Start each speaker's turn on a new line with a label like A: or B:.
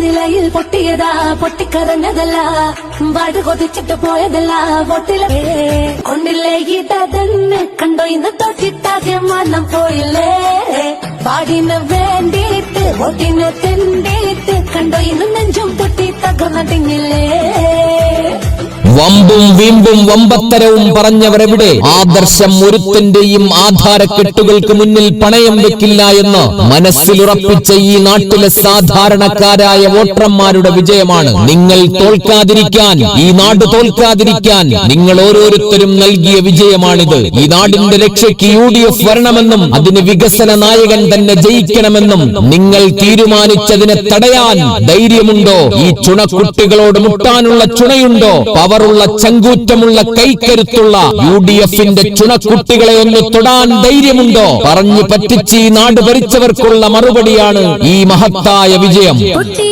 A: நிலையில் பொட்டியதா? பொட்டி கரஞ்சதல்லா பாடு கொதிச்சுட்டு போயதல்லா? பொட்டிலே ஒன்னிலே இதன்னு கண்டோ இந்த தொட்டிட்டாக மனம் போயிலே பாடின வேண்டிட்டு ஒட்டின திண்டிட்டு கண்டோ இன்னும் நெஞ்சும் தொட்டி தகுனதிங்களே
B: വമ്പും വീമ്പും വമ്പത്തരവും പറഞ്ഞവരെവിടെ? ആദർശം ഒരുത്തന്റെയും ആധാരക്കെട്ടുകൾക്ക് മുന്നിൽ പണയം വെക്കില്ല എന്ന് മനസ്സിലുറപ്പിച്ച ഈ നാട്ടിലെ സാധാരണക്കാരായ വോട്ടർമാരുടെ വിജയമാണ്. നിങ്ങൾ തോൽക്കാതിരിക്കാൻ ഈ നാട് തോൽക്കാതിരിക്കാൻ നിങ്ങൾ ഓരോരുത്തരും നൽകിയ വിജയമാണിത്. ഈ നാടിന്റെ രക്ഷയ്ക്ക് യു ഡി എഫ് വരണമെന്നും അതിന് വികസന നായകൻ തന്നെ ജയിക്കണമെന്നും നിങ്ങൾ തീരുമാനിച്ചതിനെ തടയാൻ ധൈര്യമുണ്ടോ? ഈ ചുണക്കുട്ടികളോട് മുട്ടാനുള്ള ചുണയുണ്ടോ? പവറുള്ള ചങ്കൂറ്റമുള്ള കൈക്കരുത്തുള്ള യു ഡി എഫിന്റെ ചുണക്കുട്ടികളെ ഒന്ന് തൊടാൻ ധൈര്യമുണ്ടോ? പറഞ്ഞു പറ്റിച്ച് ഈ നാട് ഭരിച്ചവർക്കുള്ള മറുപടിയാണ് ഈ മഹത്തായ വിജയം.
A: കുട്ടി